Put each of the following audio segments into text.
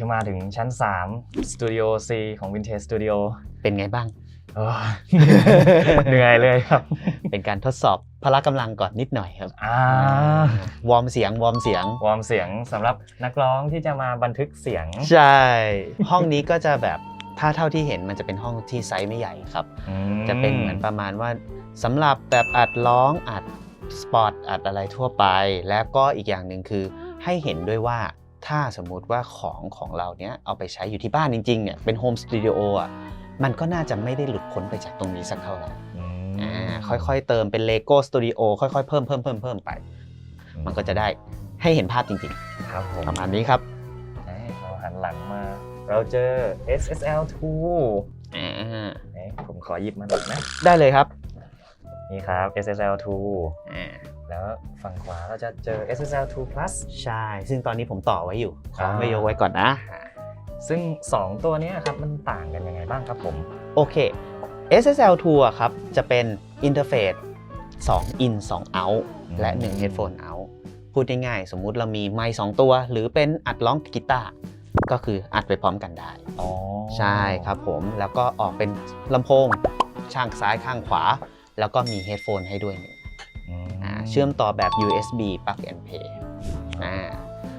ขึ้นมาถึงชั้น3 Studio C ของ Vintage Studio เป็นไงบ้างโอ้ยเหนื่อยเลยครับ เป็นการทดสอบพละกำลังก่อนนิดหน่อยครับอ่า วอร์มเสียงวอร์มเสียง วอร์มเสียงสำหรับนักร้องที่จะมาบันทึกเสียงใช่ ห้องนี้ก็จะแบบถ้าเท่าที่เห็นมันจะเป็นห้องที่ไซส์ไม่ใหญ่ครับ อืมจะเป็นเหมือนประมาณว่าสำหรับแบบอัดร้องอัดสปอตอัดอะไรทั่วไป แล้วก็อีกอย่างหนึ่งคือให้เห็นด้วยว่า ถ้าสมมุติว่าของของเราเนี้ยเอาไปใช้อยู่ที่บ้านจริงๆเนี่ยเป็นโฮมสตูดิโออะมันก็น่าจะไม่ได้หลุดพ้นไปจากตรงนี้สักเท่าไหร่อืมอ่าค่อยๆ เติมเป็นเลโก้สตูดิโอค่อยๆ เพิ่มเพิ่มเพิ่มเพิ่มไป มันก็จะได้ให้เห็นภาพจริงครับผมๆประมาณนี้ครับให้เราหันหลังมา เราเจอ SSL2 อ่าเอ๊ะผมขอหยิบมาหน่อยนะ ได้เลยครับ นี่ครับ SSL2 อ่า แล้วฝั่งขวาเราจะเจอ SSL2 Plus ใช่ ซึ่งตอนนี้ผมต่อไว้อยู่ขออ่าไม่ยกไว้ก่อนนะ ซึ่ง 2 ตัวเนี้ยครับมันต่างกันยังไงบ้างครับผม โอเค SSL2 อะครับจะเป็นอินเทอร์เฟซ2 in 2 out และ 1 headphone out พูดง่ายๆ สมมุติเรามีไมค์2ตัว หรือเป็นอัดร้องกีตาร์ก็คืออัดไปพร้อมกันได้อ๋อใช่ครับผมแล้วก็ออกเป็นลำโพงข้างซ้ายข้างขวา แล้วก็มี headphone ให้ด้วยหนึ่งอืมอ่า เชื่อมต่อแบบ USB plug and play อ่า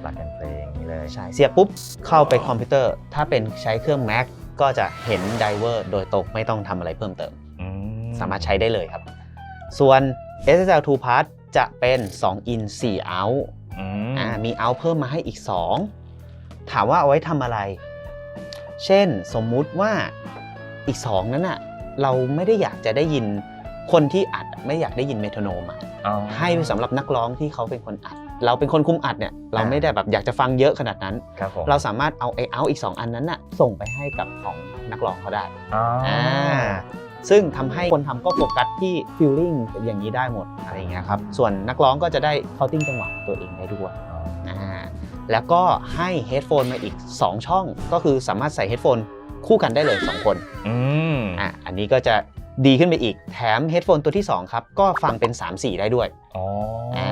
หลักกันเพลงนี่เลยใช่เสียบปุ๊บเข้าไปคอมพิวเตอร์ ถ้าเป็นใช้เครื่อง Mac ก็จะเห็นไดเวอร์โดยตรงไม่ต้องทำอะไรเพิ่มเติมอืสามารถใช้ได้เลยครับ ส่วน SSL2 Part จะเป็น2 in 4 out อืมอ่ามี out เพิ่มมาให้อีก 2 ถามว่าเอาไว้ทำอะไร เช่นสมมุติว่าอีก 2 นั้นน่ะเราไม่ได้อยากจะได้ยิน คนที่อัดไม่อยากได้ยินเมโทรโนมอะอ๋อ ให้สำหรับนักร้องที่เขาเป็นคนอัด เราเป็นคนคุมอัดเนี่ยเราอ่า ไม่ได้แบบอยากจะฟังเยอะขนาดนั้น ครับผมเราสามารถเอาไอเอาอีก 2 อันนั้นน่ะส่งไปให้กับของนักร้องเขาได้อ๋ออ่าซึ่งทำให้คนทำก็โฟกัสที่ฟิลลิ่งอย่างนี้ได้หมดอะไรอย่างเงี้ยครับส่วนนักร้องก็จะได้เคาติ้งจังหวะตัวเองได้ด้วยอ๋ออ่าแล้วก็ให้เฮดโฟนมาอีก 2 ช่องก็คือสามารถใส่เฮดโฟนคู่กันได้เลย 2 คนอืมอะอันนี้ก็จะ ดีขึ้นไปอีก แถมเฮดโฟนตัวที่ 2 ครับ ก็ฟังเป็น 3-4 ได้ด้วย อ๋อออ่า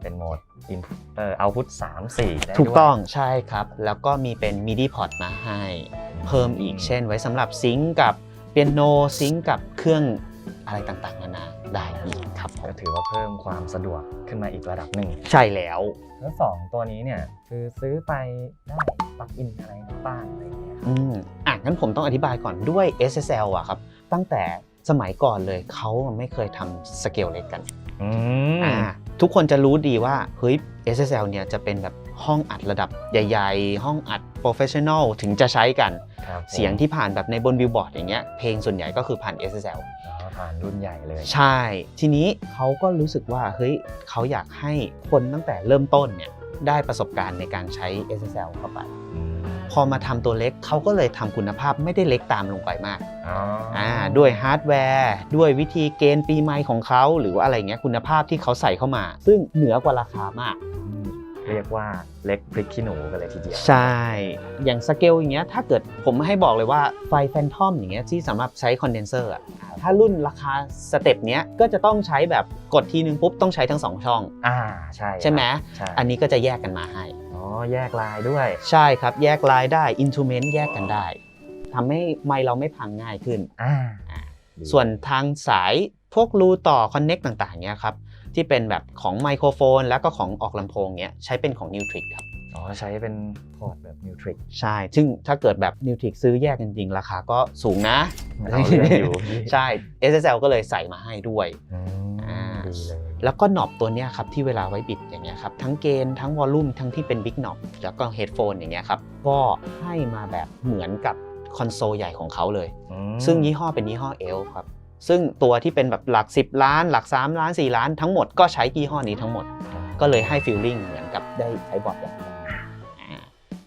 เป็นโหมด in เอ่อ output 3 4ได้ถูกด้วยต้องใช่ครับ แล้วก็มีเป็น MIDI port มาให้ เพิ่มอีกเช่น ไว้สำหรับซิงก์กับเปียโนซิงก์กับเครื่องอะไรต่างๆนานาได้อีกครับผก็มถือว่าเพิ่มความสะดวกขึ้นมาอีกระดับหนึ่ง ใช่แล้ว แล้วสองตัวนี้เนี่ยคือซื้อไปได้ปลั๊กอินอะไรบ้างอะไรอย่างเงี้ยครับอืมอะงั้นผมต้องอธิบายก่อนด้วย SSL อะครับ ตั้งแต่ สมัยก่อนเลยเขาไม่เคยทำสเกลเล็กกันอืมอ่าทุกคนจะรู้ดีว่าเฮ้ย SSL เนี่ยจะเป็นแบบห้องอัดระดับใหญ่ ๆ ห้องอัด professional ถึงจะใช้กันครับผมเสียงที่ผ่านแบบในบนบิลบอร์ดอย่างเงี้ยเพลงส่วนใหญ่ก็คือผ่าน SSL อ๋อผ่านรุ่นใหญ่เลย ใช่ ทีนี้เขาก็รู้สึกว่าเฮ้ยเขาอยากให้คนตั้งแต่เริ่มต้นเนี่ยได้ประสบการณ์ในการใช้ SSL เข้าไปอืม พอมาทำตัวเล็กเขาก็เลยทำคุณภาพไม่ได้เล็กตามลงไปมากอ๋อออ่าด้วยฮาร์ดแวร์ ด้วยวิธีเกณฑ์ปีใหม่ของเขาหรือว่าอะไรเงี้ยคุณภาพที่เขาใส่เข้ามา ซึ่งเหนือกว่าราคามากอืมเรียกว่าเล็กพริกขี้หนูกันเลยทีเดียว ใช่ อย่างสเกลอย่างเงี้ยถ้าเกิดผมให้บอกเลยว่าไฟแฟนทอมอย่างเงี้ยที่สำหรับใช้คอนเดนเซอร์อะถ้ารุ่นราคาสเต็ปเนี้ยก็จะต้องใช้แบบกดทีนึงปุ๊บต้องใช้ทั้งสองช่อง อ่าใช่ใช่ไหมใช่อันนี้ก็จะแยกกันมาให้อ๋อ แยกลายด้วย ใช่ครับ แยกลายได้อินทูเมนต์แยกกันได้ทำให้ไมค์เราไม่พังง่ายขึ้น อ่าส่วนทางสายพวกรูต่อคอนเน็กต่างๆเนี้ยครับ ที่เป็นแบบของไมโครโฟน แล้วก็ของออกลำโพงเนี้ยใช้เป็นของ n e w t r i c ครับ อ๋อใช้เป็นพอร์ตแบบนิวทริกใช่ ซึ่งถ้าเกิดแบบ n e w t r i c ซื้อแยกจริงๆราคาก็สูงนะ เอาเรื่องอยู่ใช่ SSL ก็เลยใส่มาให้ด้วย อืมอ่า ดีเลย แล้วก็หนอบตัวเนี้ยครับที่เวลาไว้บิดอย่างเงี้ยครับทั้งเกณฑ์ทั้งวอลลุ่มทั้งที่เป็นบิ๊กหนอบแล้วก็เฮดโฟนอย่างเงี้ยครับก็ให้มาแบบเหมือนกับคอนโซลใหญ่ของเขาเลยอืมซึ่งยี่ห้อเป็นยี่ห้อเอลครับซึ่งตัวที่เป็นแบบหลัก 10 ล้าน หลัก 3 ล้าน 4 ล้านทั้งหมดก็ใช้ยี่ห้อนี้ทั้งหมด ก็เลยให้ฟีลลิ่งเหมือนกับได้ใช้บอร์ดอย่างเดียวอ่า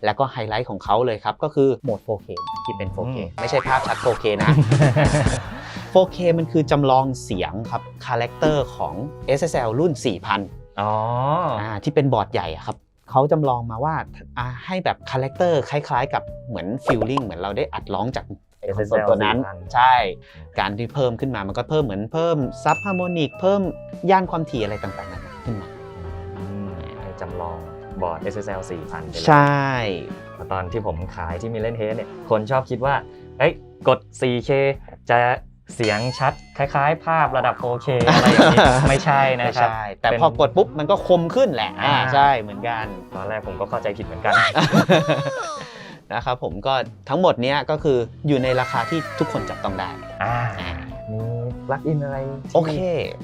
แล้วก็ไฮไลท์ของเขาเลยครับ ก็คือโหมด 4K ที่เป็น 4K ไม่ใช่ภาพชัด 4K นะ 4K มันคือจำลองเสียงครับคาแรคเตอร์ของ SSL รุ่น 4000อ๋ออ่าที่เป็นบอร์ดใหญ่อะครับเขาจำลองมาว่าอ่าให้แบบคาแรคเตอร์คล้ายๆ กับเหมือนฟีลลิ่งเหมือนเราได้อัดร้องจากไอ้คอนโซล SSL ตัวนั้น4000ใช่ การที่เพิ่มขึ้นมามันก็เพิ่มเหมือนเพิ่มซับฮาร์โมนิกเพิ่มย่านความถี่อะไรต่างๆนานาขึ้นมาอืมให้จำลองบอร์ด SSL 4000ไปเลยใช่ ตอนที่ผมขายที่มีเล่นเทสเนี่ยคนชอบคิดว่าเอ้ยกด 4K จะ เสียงชัดคล้ายๆ ภาพระดับ 4K อะไรอย่างนี้ไม่ใช่นะไม่ครับ ใช่ แต่เป็นพอกดปุ๊บมันก็คมขึ้นแหละอ่าอ่า ใช่เหมือนกัน ตอนแรกผมก็เข้าใจผิดเหมือนกัน นะครับผมก็ทั้งหมดเนี้ยก็คืออยู่ในราคาที่ทุกคนจับต้องได้อ่ามีปลั๊กอินอะไรที่โอเค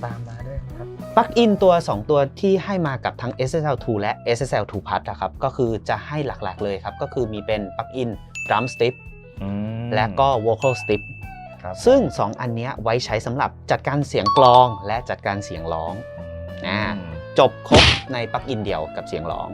ตามมาด้วยครับ ปลั๊กอินตัว 2 ตัวที่ให้มากับทั้ง SSL2 และ SSL2 Plus นะครับ ก็คือจะให้หลักๆเลยครับ ก็คือมีเป็นปลั๊กอิน Drum Strip อืมและก็ Vocal Strip ครับ ซึ่ง 2 อันเนี้ยไว้ใช้สำหรับจัดการเสียงกลองและจัดการเสียงร้องอ่าจบครบในปลั๊กอินเดียวกับเสียงร้อง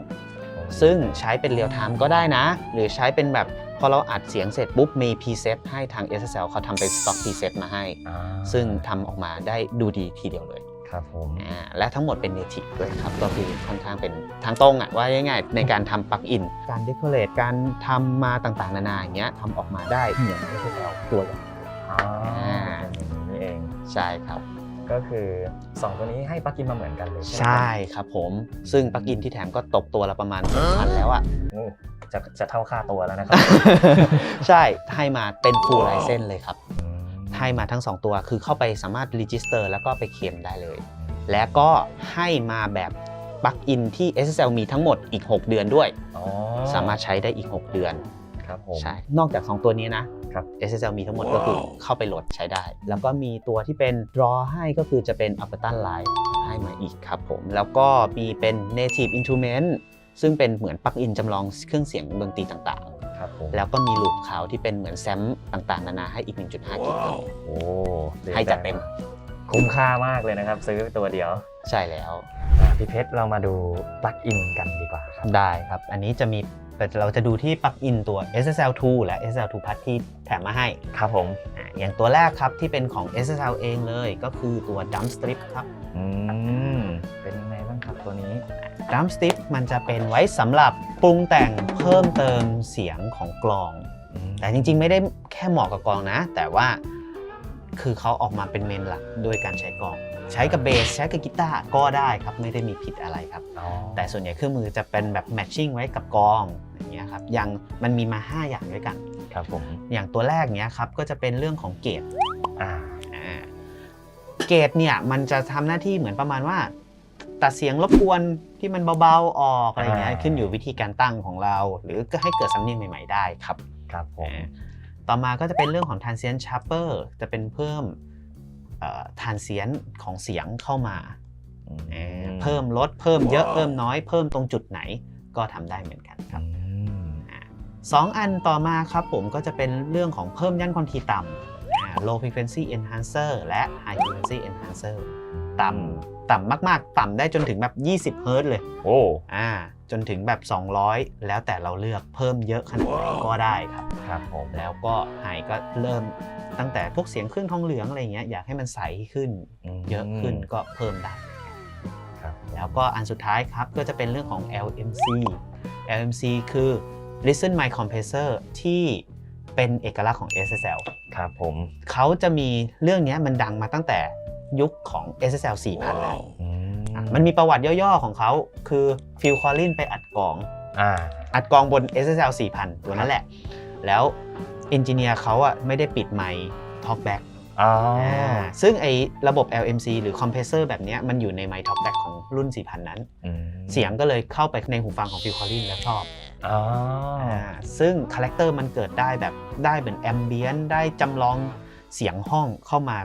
ซึ่งใช้เป็นเรียลไทม์ก็ได้นะ หรือใช้เป็นแบบพอเราอัดเสียงเสร็จปุ๊บมี preset ให้ทาง SSL เขาทำเป็น stock preset มาให้อ่าซึ่งทำออกมาได้ดูดีทีเดียวเลยครับผมอ่าและทั้งหมดเป็น native ด้วยครับ ก็คือค่อนข้างเป็นทางตรงอะว่าง่ายๆในการทำปลั๊กอิน การ decorate การทำมาต่างๆ นานาอย่างเงี้ยทำออกมาได้เหมือน SSL ตัวอย่าง อ๋อเป็นอย่างนี้นี่เอง ใช่ครับ ก็คือ 2 ตัวนี้ให้ปลั๊กอินมาเหมือนกันเลยใช่ไหมใช่ครับผม ซึ่งปลั๊กอินที่แถมก็ตกตัวละประมาณ6,000แล้วอะโอ้จะจะเท่าค่าตัวแล้วนะครับใช่ให้มาเป็น full license เลยครับ อืมให้มาทั้ง 2 ตัวคือเข้าไปสามารถ register แล้วก็ไปเคลมได้เลย และก็ให้มาแบบปลั๊กอินที่ SSL มีทั้งหมดอีก 6 เดือนด้วย อ๋อสามารถใช้ได้อีก 6 เดือน ครับผม ใช่ นอกจาก 2 ตัวนี้นะ ครับ SSL มีทั้งหมดก็คือเข้าไปโหลดใช้ได้ แล้วก็มีตัวที่เป็น draw ให้ก็คือจะเป็น a p e r t o n Live ให้มาอีกครับผม แล้วก็มีเป็น native instrument ซึ่งเป็นเหมือนปลั๊กอินจำลองเครื่องเสียงดนตรีต่างครับผมๆแล้วก็มีลูปขาวที่เป็นเหมือนแซมต่างๆ นานาให้อีก 1.5กิกโอ้ให้จัดเต็ม คุ้มค่ามากเลยนะครับ ซื้อตัวเดียว ใช่แล้วอะพี่เพชรเรามาดูปลั๊กอินกันดีกว่าครับ ได้ครับ อันนี้จะมี แต่เราจะดูที่ปลั๊กอินตัว SSL2 และ SSL2 Plus ที่แถมมาให้ ครับผมอะอย่างตัวแรกครับที่เป็นของ SSL เองเลยก็คือตัว Dump Strip ครับอืมเป็นยังไงบ้างครับตัวนี้ Dump Strip มันจะเป็นไว้สำหรับปรุงแต่งเพิ่มเติมเสียงของกลองอืมแต่จริงๆ ไม่ได้แค่เหมาะกับกลองนะ แต่ว่าคือเขาออกมาเป็นเมนหลักด้วยการใช้กลอง ใช้กับเบสใช้กับกีตาร์ก็ได้ครับไม่ได้มีผิดอะไรครับ อ๋อแต่ส่วนใหญ่เครื่องมือจะเป็นแบบแมทชิ่งไว้กับกลองอย่างเงี้ยครับอย่างมันมีมา 5 อย่างด้วยกัน ครับผมอย่างตัวแรกเนี้ยครับก็จะเป็นเรื่องของเกตอ่าอ่าเกตเนี่ยมันจะทำหน้าที่เหมือนประมาณว่า ตัดเสียงรบกวนที่มันเบาๆออกอะไรเงี้ยอ่าขึ้นอยู่วิธีการตั้งของเรา หรือก็ให้เกิดสำเนียงใหม่ ๆได้ครับ ครับผม อ่าต่อมาก็จะเป็นเรื่องของ transient sharper จะเป็นเพิ่ม เอ่อ transient ของเสียงเข้ามาอืมเอ่อเพิ่มลดเพิ่มเยอะเพิ่มน้อยเพิ่มตรงจุดไหนก็ทำได้เหมือนกันครับอืมสองอันต่อมาครับผมก็จะเป็นเรื่องของเพิ่มย่านความถี่ต่ำอ่า low frequency enhancer และ high frequency enhancer ต่ำต่ำมากๆ ต่ำได้จนถึงแบบ20เฮิรตซ์เลย โอ้อ่าจนถึงแบบ 200 แล้วแต่เราเลือกเพิ่มเยอะขนาดไหนก็ได้ครับ ครับผม แล้วก็ไฮก็เริ่ม ตั้งแต่พวกเสียงเครื่องทองเหลืองอะไรเงี้ยอยากให้มันใสขึ้นมเยอะขึ้นก็เพิ่มได้ครับแล้วก็อันสุดท้ายครับก็จะเป็นเรื่องของ LMC LMC คือ Listen My Compressor ที่เป็นเอกลักษณ์ของ SSL ครับผมเขาจะมีเรื่องเนี้ยมันดังมาตั้งแต่ยุคของ SSL 4000แล้วอือะมันมีประวัติย่อๆของเขาคือฟิลคอลลินไปอัดกลองอ่าอัดกลองบน SSL 4000 ตัวนั้นแหละ แล้ว อินจิเนียร์เขาอะไม่ได้ปิดไมค์ talkback อ๋อซึ่งไอระบบ LMC หรือคอมเพรสเซอร์แบบเนี้ยมันอยู่ในไมค์ talkback ของรุ่น 4000 นั้นอืมเสียงก็เลยเข้าไปในหูฟังของฟิลคอลลินแล้วชอบอ๋ออ่าซึ่งคาแรคเตอร์มันเกิดได้แบบได้เหมือนแอมเบียนได้จำลองเสียงห้องเข้ามา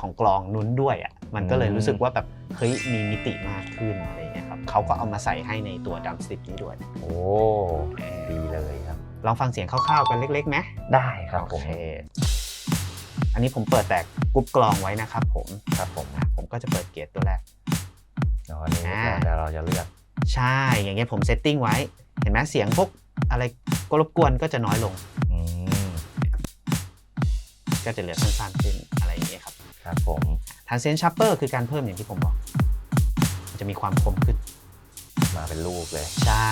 ของกลองนุ้นด้วยอะมันก็เลยรู้สึกว่าแบบเฮ้ยมีมิติมากขึ้นอะไรเงี้ยครับเขาก็เอามาใส่ให้ในตัวดัมสติปนี้ด้วย โอ้ดีเลยครับ ลองฟังเสียงคร่าวๆกันเล็กๆไหมได้ครับผมโอเคอันนี้ผมเปิดแต่กรุ๊ปกลองไว้นะครับผมครับผมอะผมก็จะเปิดเกียร์ตัวแรกอ๋ออันนี้อ่า เดี๋ยวเราจะเลือกใช่ อย่างเงี้ยผมเซตติ้งไว้ เห็นไหมเสียงพวกอะไรก็รบกวนก็จะน้อยลง อืมก็จะเหลือสั้นๆขึ้นอะไรอย่างเงี้ยครับครับผมทานเซนชัปเปอร์คือการเพิ่มอย่างที่ผมบอกมันจะมีความคมขึ้นมาเป็นลูกเลย ใช่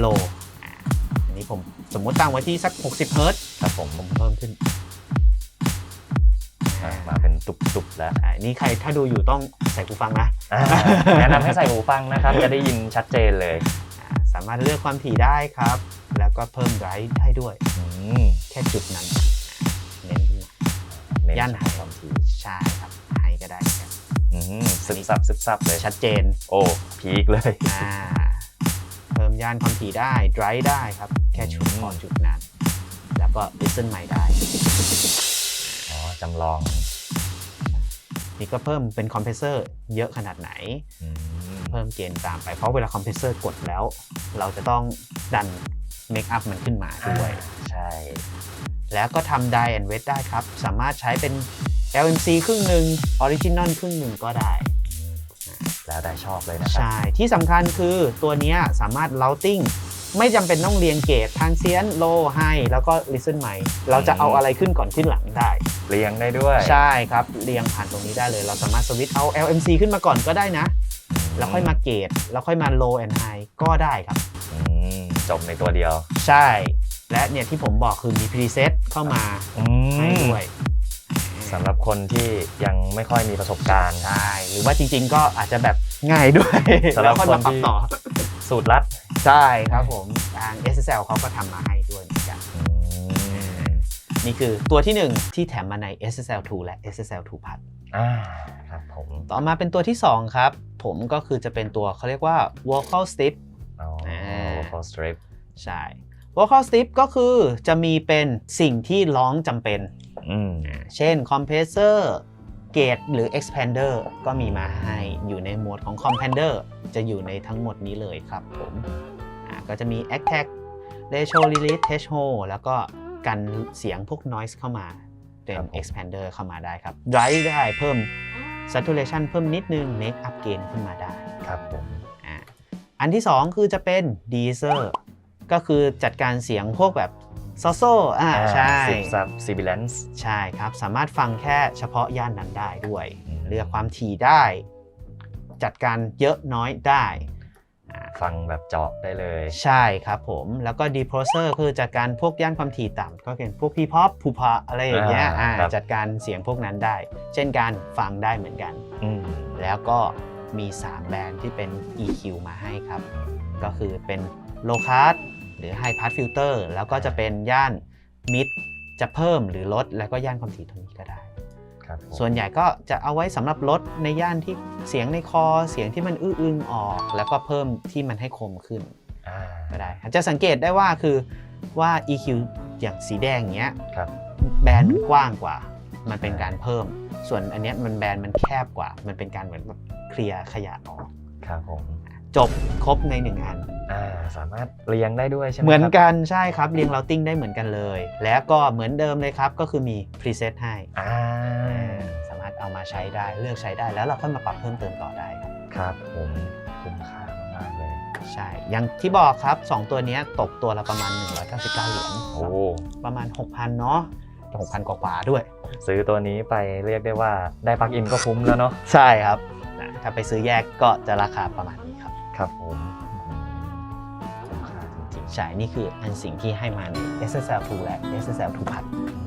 โลอะอันนี้ผมสมมติตั้งไว้ที่สัก 60เฮิรตซ์ครับผมผมเพิ่มขึ้นอ่ามาเป็นตุบๆแล้วใช่นี่ใครถ้าดูอยู่ต้องใส่หูฟังนะ อ่าแนะนำให้ใส่หูฟังนะครับ จะได้ยินชัดเจนเลยอ่าสามารถเลือกความถี่ได้ครับ แล้วก็เพิ่มไดรฟ์ได้ด้วย อืมแค่จุดนั้นเน้นขึ้นมาเน้ย่านไฮ ความถี่ใช่ครับไฮก็ได้ครับอืมซึบซับซึบซับเลยชัดเจนโอ้พีคเลย อ่า เพิ่มย่านความถี่ได้ไดรฟ์ได้ครับ แค่ชุดอืมพอจุดนั้น แล้วก็ listen ใหม่ได้ อ๋อจำลองนี่ก็เพิ่มเป็นคอมเพรสเซอร์เยอะขนาดไหน อืมเพิ่มเกณฑ์ตามไป เพราะเวลาคอมเพรสเซอร์กดแล้ว เราจะต้องดันเมคอัพมันขึ้นมาด้วย ใช่ แล้วก็ทำ die and wet ได้ครับ สามารถใช้เป็น LNC ครึ่งหนึ่ง Original ครึ่งหนึ่งก็ได้ แล้วแต่ชอบเลยนะครัใช่ ที่สำคัญคือตัวเนี้ยสามารถ routing ไม่จำเป็นต้องเรียงเกตทางเซียนโลให้แล้วก็ listen ใหม่ เราจะเอาอะไรขึ้นก่อนขึ้นหลังได้ เรียงได้ด้วย ใช่ครับ เรียงผ่านตรงนี้ได้เลย เราสามารถสวิตช์เอา LMC ขึ้นมาก่อนก็ได้นะ แล้วค่อยมาเกตแล้วค่อยมา low and high ก็ได้ครับอืมจบในตัวเดียว ใช่ และเนี่ยที่ผมบอกคือมี preset เข้ามาอืให้มด้วย สำหรับคนที่ยังไม่ค่อยมีประสบการณ์ ใช่หรือว่าจริง ๆ ก็อาจจะแบบง่ายด้วยสำหแล้รับวค่อยมาปรับต่อสูตรลัดใช่ครับผมทาง SSL เขาก็ทำมาให้ด้วยเหมือนกันอืมนี่คือตัวที่1ที่แถมมาใน SSL 2และ SSL 2 Plus อ่าครับผมต่อมาเป็นตัวที่2ครับ ผมก็คือจะเป็นตัวเขาเรียกว่า vocal strip อ๋ออ่า vocal strip ใช่ vocal strip ก็คือจะมีเป็นสิ่งที่ร้องจำเป็น อืมเช่น compressor gate หรือ expander ก็มีมาให้อยู่ในโหมดของ compander จะอยู่ในทั้งหมดนี้เลยครับผมอ่าก็จะมี attack ratio release threshold แล้วก็กันเสียงพวก noise เข้ามาเป็นครับผม expander เข้ามาได้ครับ drive ได้เพิ่ม saturation เพิ่มนิดนึง make up gain ขึ้นมาได้ครับผมอ่าอันที่ 2 คือจะเป็น deezer ก็คือจัดการเสียงพวกแบบ โซโซอ่าใช่สิบซับ sibilance ใช่ครับ สามารถฟังแค่เฉพาะย่านนั้นได้ด้วยอืมเลือกความถี่ได้ จัดการเยอะน้อยได้อ่าฟังแบบเจาะได้เลย ใช่ครับผม แล้วก็ depressor คือจัดการพวกย่านความถี่ต่ำก็เป็นพวกพีพอปผูพะอะไรอย่างเงี้ยอ่าอ่าครับจัดการเสียงพวกนั้นได้ เช่นการฟังได้เหมือนกันอืมแล้วก็มี 3 แบรนด์ที่เป็น EQ มาให้ครับ ก็คือเป็น low pass ห รือ high pass filter แล้วก็จะเป็นย่าน mid จะเพิ่มหรือลด แล้วก็ย่านความถี่ตรงนี้ก็ได้ ครับผมส่วนใหญ่ก็จะเอาไว้สำหรับลดในย่านที่เสียงในคอเสียงที่มันอื้ออึงออก แล้วก็เพิ่มที่มันให้คมขึ้นอ่าก็ได้จะสังเกตได้ว่าคือว่า EQ อย่างสีแดงอย่างเงี้ย ครับ แบนมันกว้างกว่า มันเป็นการเพิ่ม ส่วนอันเนี้ยมันแบนมันแคบกว่า มันเป็นการเหมือนแบบเคลียร์ขยะออก ครับผม จบครบในหนึ่งอัน อ่าสามารถเรียงได้ด้วยใช่ไหมเหมือนครับกันใช่ครับเรียงเราติ้งได้เหมือนกันเลย แล้วก็เหมือนเดิมเลยครับ ก็คือมี preset ให้อ่าสามารถเอามาใช้ได้เลือกใช้ได้แล้วเราค่อยมาปรับเพิ่มเติมต่อได้ครับครับผมคุ้มค่ามากๆเลย ใช่อย่างที่บอกครับ 2 ตัวเนี้ยตกตัวละประมาณ 199เหรียญโอ้ ประมาณ 6,000 เนาะ6,000 กว่าๆด้วย ซื้อตัวนี้ไปเรียกได้ว่าได้ปลั๊กอินก็คุ้มแล้วเนาะ ใช่ครับนะถ้าไปซื้อแยกก็จะราคาประมาณนี้ครับ ครับผมคุ้มค่าจริงใช่ นี่คืออันสิ่งที่ให้มาใน SSL 2และ SSL 2 Plus ๆอื